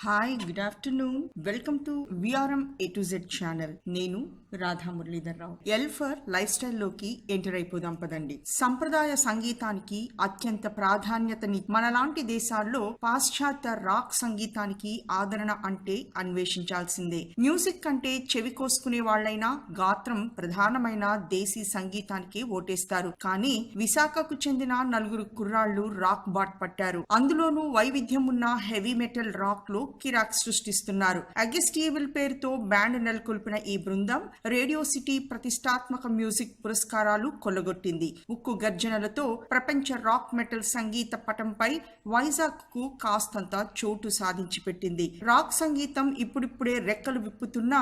Hi good afternoon welcome to VRM A to Z channel నేను Radha Muralidhar Rao. L for life స్టైల్లోకి enter అయిపోదాం పదండి. సంప్రదాయ సంగీతానికి అత్యంత ప్రాధాన్యతని మనలాంటి దేశాల్లో పాశ్చాత్య రాక్ సంగీతానికి ఆదరణ అంటే అన్వేషించాల్సిందే. మ్యూజిక్ అంటే చెవి కోసుకునే వాళ్ళైనా గాత్రం ప్రధానమైన దేశీ సంగీతానికి ఓటేస్తారు. కానీ విశాఖకు చెందిన నలుగురు కుర్రాళ్ళు రాక్ బాట్ పట్టారు. అందులోనూ వైవిధ్యం ఉన్న హెవీ మెటల్ రాక్లో కిరాక్ సృష్టిస్తున్నారు. అగెస్టియబుల్ పేరుతో బ్యాండ్ నెలకొల్పిన ఈ బృందం రేడియో సిటీ ప్రతిష్టాత్మక మ్యూజిక్ పురస్కారాలు కొల్లగొట్టింది. ఉక్కు గర్జనలతో ప్రపంచ రాక్ మెటల్ సంగీత పటంపై వైజాగ్కు కాస్తంత చోటు సాధించి పెట్టింది రాక్ సంగీతం ఇప్పుడిప్పుడే రెక్కలు విప్పుతున్న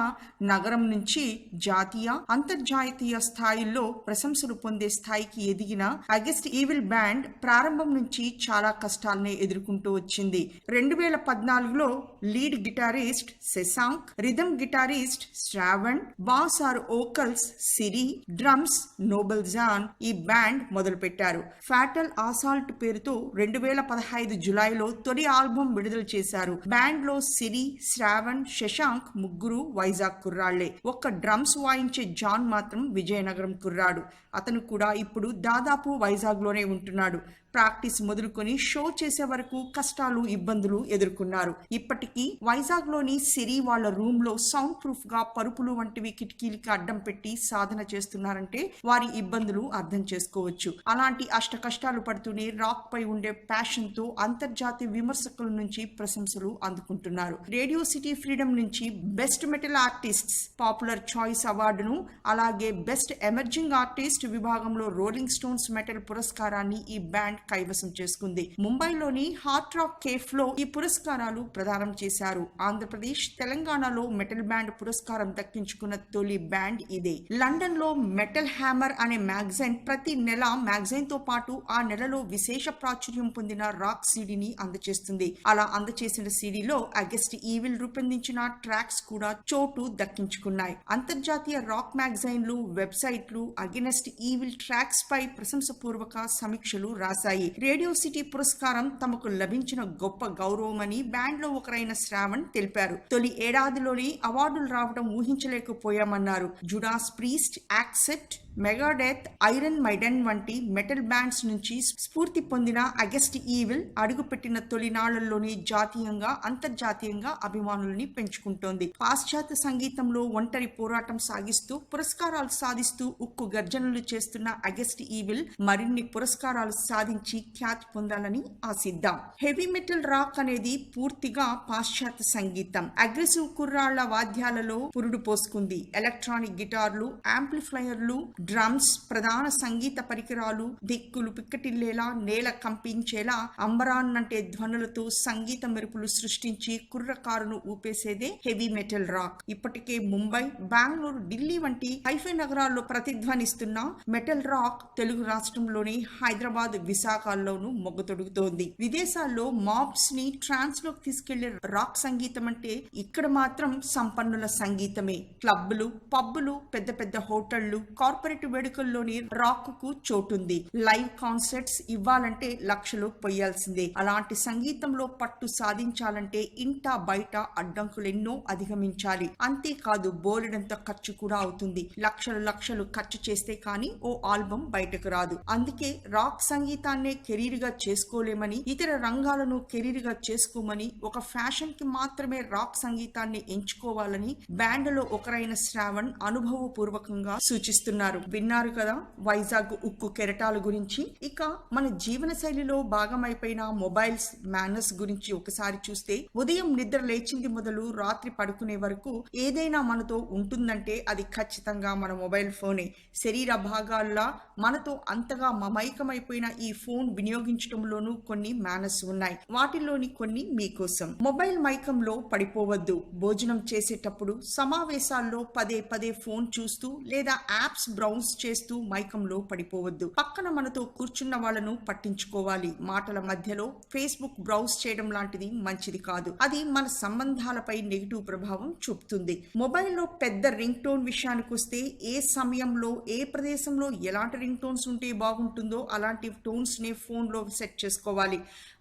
నగరం నుంచి జాతీయ అంతర్జాతీయ స్థాయిల్లో ప్రశంసలు పొందే స్థాయికి ఎదిగిన అగస్ట్ ఈవిల్ బ్యాండ్ ప్రారంభం నుంచి చాలా కష్టాలనే ఎదుర్కొంటూ వచ్చింది. రెండు వేల పద్నాలుగులో lead guitarist Shashank rhythm guitarist Shravan bass are vocals Siri drums Nobel John ఈ బ్యాండ్ మొదలుపెట్టారు. ఫ్యాటల్ ఆసాల్ట్ పేరుతో రెండు వేల పదహైదు జులైలో తొలి ఆల్బం విడుదల చేశారు. బ్యాండ్లో సిరి శ్రావణ్ శశాంక్ ముగ్గురు వైజాగ్ కుర్రాళ్ళే. ఒక్క డ్రమ్స్ వాయించే జాన్ మాత్రం విజయనగరం కుర్రాడు. అతను కూడా ఇప్పుడు దాదాపు వైజాగ్లోనే ఉంటున్నాడు. ప్రాక్టీస్ మొదలుకొని షో చేసే వరకు కష్టాలు ఇబ్బందులు ఎదుర్కొన్నారు. ఇప్పటికీ వైజాగ్లోని సిరి వాళ్ళ రూమ్లో సౌండ్ ప్రూఫ్గా పరుపులు వంటివి కిటికీలకి అడ్డం పెట్టి సాధన చేస్తున్నారంటే వారి ఇబ్బందులు అర్థం చేసుకోవచ్చు. అలాంటి అష్ట కష్టాలు పడుతూనే రాక్ పై ఉండే ప్యాషన్తో అంతర్జాతీయ విమర్శకుల నుంచి ప్రశంసలు అందుకుంటున్నారు. రేడియో సిటీ ఫ్రీడమ్ నుంచి best metal artists popular choice అవార్డును అలాగే బెస్ట్ ఎమర్జింగ్ ఆర్టిస్ట్ విభాగంలో రోలింగ్ స్టోన్స్ మెటల్ పురస్కారాన్ని ఈ బ్యాండ్ కైవసం చేసుకుంది. ముంబైలోని హార్ట్ రాక్ కేఫ్లో ఈ పురస్కారాలు ప్రదానం చేశారు. ఆంధ్రప్రదేశ్ తెలంగాణలో మెటల్ బ్యాండ్ పురస్కారం దక్కించుకున్న తొలి బ్యాండ్ ఇదే. లండన్లో మెటల్ హ్యామర్ అనే మ్యాగజైన్ ప్రతి నెల మ్యాగజైన్తో పాటు ఆ నెలలో విశేష ప్రాచుర్యం పొందిన రాక్ సీడీని అందజేస్తుంది అలా అందచేసిన సీడీలో అగస్ట్ ఈవిల్ రూపొందించిన ట్రాక్స్ కూడా చోటు దక్కించుకున్నాయి. అంతర్జాతీయ రాక్ మ్యాగజైన్లు వెబ్సైట్లు అగెనెస్ట్ ఈవిల్ ట్రాక్స్ పై ప్రశంసపూర్వక సమీక్షలు రాశాయి. రేడియో సిటీ పురస్కారం తమకు లభించిన గొప్ప గౌరవమని బ్యాండ్లో ఒకరైన శ్రావణ్ తెలిపారు. తొలి ఏడాదిలోనే అవార్డులు రావడం ఊహించలేకపోయామన్నారు. Judas Priest Accept Megadeth Iron Maiden వంటి మెటల్ బ్యాండ్స్ నుంచి స్ఫూర్తి పొందిన అగస్ట్ ఈవిల్ అడుగుపెట్టిన తొలినాళ్ళలోనే జాతీయంగా అంతర్జాతీయంగా అభిమానులని పెంచుకుంటోంది. పాశ్చాత్య సంగీతంలో ఒంటరి పోరాటం సాగిస్తూ పురస్కారాలు సాధిస్తూ ఉక్కు గర్జనలు చేస్తున్న అగస్ట్ ఈవిల్ మరిన్ని పురస్కారాలు సాధించి ఖ్యాతి పొందాలని ఆశిద్దాం. హెవీ మెటల్ రాక్ అనేది పూర్తిగా పాశ్చాత్య సంగీతం. అగ్రెసివ్ కుర్రాళ్ళ వాద్యాలలో పురుడు పోసుకుంది. ఎలక్ట్రానిక్ గిటార్లు యాంప్లిఫైయర్లు డ్రమ్స్ ప్రధాన సంగీత పరికరాలు దిక్కులు పిక్కటిల్లేలా నేల కంపించేలా అంబరాన్నంటే ధ్వనులతో సంగీత మెరుపులు సృష్టించి కుర్రకారును ఊపేసేదే హెవీ మెటల్ రాక్. ఇప్పటికే ముంబై బెంగళూరు ఢిల్లీ వంటి హైఫై నగరాల్లో ప్రతిధ్వనిస్తున్న మెటల్ రాక్ తెలుగు రాష్ట్రంలోని హైదరాబాద్ విశాఖల్లోనూ మొగ్గతొడుగుతోంది విదేశాల్లో మాబ్స్ని ట్రాన్స్లోకి తీసుకెళ్ళే రాక్ సంగీతం అంటే ఇక్కడ మాత్రం సంపన్నుల సంగీతమే. క్లబ్బులు పబ్బులు పెద్ద పెద్ద హోటళ్ళు కార్పొరేట్ వేడుకల్లోని రాక్కు చోటుంది. లైవ్ కాన్సర్ట్స్ ఇవ్వాలంటే లక్షలు పొయ్యాల్సిందే. అలాంటి సంగీతంలో పట్టు సాధించాలంటే ఇంట బయట అడ్డంకులెన్నో అధిగమించాలి. అంతేకాదు బోలెడంత ఖర్చు కూడా అవుతుంది. లక్షలు లక్షలు ఖర్చు చేస్తే కానీ ఓ ఆల్బం బయటకు రాదు. అందుకే రాక్ సంగీతాన్నే కెరీర్గా చేసుకోలేమని ఇతర రంగాలను కెరీర్గా చేసుకోమని ఒక ఫ్యాషన్కి మాత్రమే రాక్ సంగీతాన్ని ఎంచుకోవాలని బ్యాండ్లో ఒకరైన శ్రావణ్ అనుభవపూర్వకంగా సూచిస్తున్నారు. విన్నారు కదా వైజాగ్ ఉక్కు కెరటాల గురించి. ఇక మన జీవన శైలిలో భాగమైపోయిన మొబైల్స్ మేనర్స్ గురించి ఒకసారి చూస్తే ఉదయం నిద్ర లేచింది మొదలు రాత్రి పడుకునే వరకు ఏదైనా మనతో ఉంటుందంటే అది ఖచ్చితంగా మన మొబైల్ ఫోనే. శరీర భాగాల్లా మనతో అంతగా మమైకమైపోయిన ఈ ఫోన్ వినియోగించడంలోనూ కొన్ని మేనర్స్ ఉన్నాయి. వాటిల్లోని కొన్ని మీకోసం. మొబైల్ మైకంలో పడిపోవద్దు. భోజనం చేసేటప్పుడు సమావేశాల్లో పదే పదే ఫోన్ చూస్తూ లేదా యాప్స్ బ్రౌ రౌండ్స్ చేస్తూ మైకంలో పడిపోవద్దు. పక్కన మనతో కూర్చున్న వాళ్ళను పట్టించుకోవాలి. మాటల మధ్యలో ఫేస్బుక్ బ్రౌజ్ చేయడం లాంటిది మంచిది కాదు. అది మన సంబంధాలపై నెగిటివ్ ప్రభావం చూపుతుంది. మొబైల్లో పెద్ద రింగ్ టోన్ విషయానికి వస్తే ఏ సమయంలో ఏ ప్రదేశంలో ఎలాంటి రింగ్ టోన్స్ ఉంటే బాగుంటుందో అలాంటి టోన్స్ని ఫోన్లో సెట్ చేసుకోవాలి.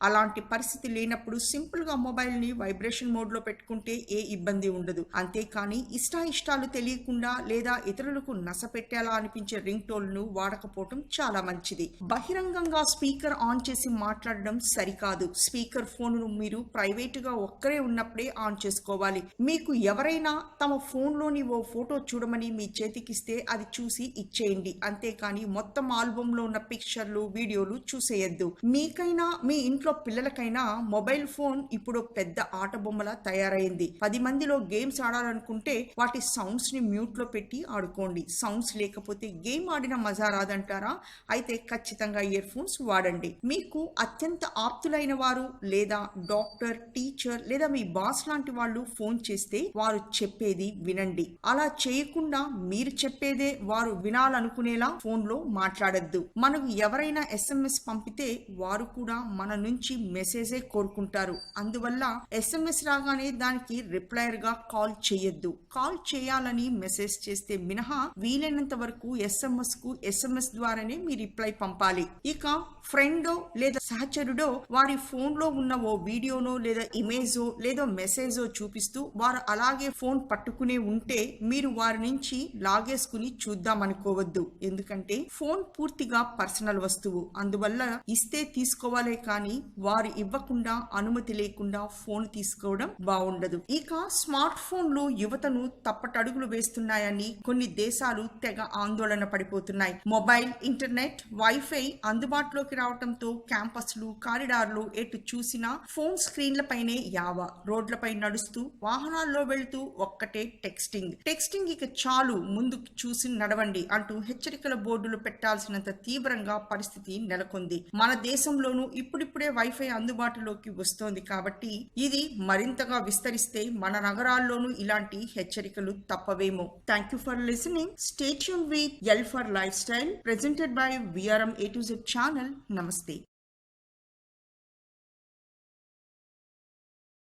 అలాంటి పరిస్థితి లేనప్పుడు సింపుల్గా మొబైల్ని వైబ్రేషన్ మోడ్లో పెట్టుకుంటే ఏ ఇబ్బంది ఉండదు. అంతేకాని ఇష్టాయిష్టాలు తెలియకుండా లేదా ఇతరులకు నసపెట్టేలా అనిపించే రింగ్ టోన్ను వాడకపోవటం చాలా మంచిది. బహిరంగంగా స్పీకర్ ఆన్ చేసి మాట్లాడడం సరికాదు. స్పీకర్ ఫోన్ను మీరు ప్రైవేటుగా ఒక్కరే ఉన్నప్పుడే ఆన్ చేసుకోవాలి. మీకు ఎవరైనా తమ ఫోన్లోని ఓ ఫోటో చూడమని మీ చేతికిస్తే అది చూసి ఇచ్చేయండి. అంతేకాని మొత్తం ఆల్బంలో ఉన్న పిక్చర్లు వీడియోలు చూసేయద్దు. మీకైనా మీ ఇంట్లో పిల్లలకైనా మొబైల్ ఫోన్ ఇప్పుడు పెద్ద ఆట బొమ్మలా తయారైంది. పది మందిలో గేమ్స్ ఆడాలనుకుంటే వాటి సౌండ్స్ని మ్యూట్లో పెట్టి ఆడుకోండి. సౌండ్స్ లేకపోతే గేమ్ ఆడిన మజా రాదంటారా? అయితే ఖచ్చితంగా ఇయర్ ఫోన్స్ వాడండి. మీకు అత్యంత ఆప్తులైన వారు లేదా డాక్టర్ టీచర్ లేదా మీ బాస్ లాంటి వాళ్ళు ఫోన్ చేస్తే వారు చెప్పేది వినండి. అలా చేయకుండా మీరు చెప్పేదే వారు వినాలనుకునేలా ఫోన్లో మాట్లాడద్దు. మనకు ఎవరైనా ఎస్ఎంఎస్ పంపితే వారు కూడా మన నుంచి మెసేజే కోరుకుంటారు. అందువల్ల ఎస్ఎంఎస్ రాగానే దానికి రిప్లైర్గా కాల్ చేయొద్దు. కాల్ చేయాలని మెసేజ్ చేస్తే మినహా వీలైనంత వరకు ఎస్ఎంఎస్కు ఎస్ఎంఎస్ ద్వారానే మీ రిప్లై పంపాలి. ఇక ఫ్రెండో లేదా సహచరుడో వారి ఫోన్లో ఉన్న ఓ వీడియోనో లేదా ఇమేజో లేదా మెసేజో చూపిస్తూ వారు అలాగే ఫోన్ పట్టుకునే ఉంటే మీరు వారి నుంచి లాగేసుకుని చూద్దాం అనుకోవద్దు ఎందుకంటే ఫోన్ పూర్తిగా పర్సనల్ వస్తువు. అందువల్ల ఇస్తే తీసుకోవాలే కానీ వారు ఇవ్వకుండా అనుమతి లేకుండా ఫోన్ తీసుకోవడం బాగుండదు ఇక స్మార్ట్ ఫోన్లు యువతను తప్పటడుగులు వేస్తున్నాయని కొన్ని దేశాలు తెగ ఆందోళన పడిపోతున్నాయి. మొబైల్ ఇంటర్నెట్ వైఫై అందుబాటులోకి రావడంతో క్యాంపస్లు కారిడార్లు ఎటు చూసినా ఫోన్ స్క్రీన్లపైనే యావ. రోడ్లపై నడుస్తూ వాహనాల్లో వెళ్తూ ఒక్కటే టెక్స్టింగ్. టెక్స్టింగ్ ఇక చాలు ముందు చూసి నడవండి అంటూ హెచ్చరికల బోర్డులు పెట్టాల్సినంత తీవ్రంగా పరిస్థితి నెలకొంది. మన దేశంలోనూ ఇప్పుడిప్పుడే వైఫై అందుబాటులోకి వస్తోంది కాబట్టి ఇది మరింతగా విస్తరిస్తే మన నగరాల్లోనూ ఇలాంటి హెచ్చరికలు తప్పవేమో. Thank you for listening stay tuned with L for lifestyle presented by VRM A to Z channel నమస్తే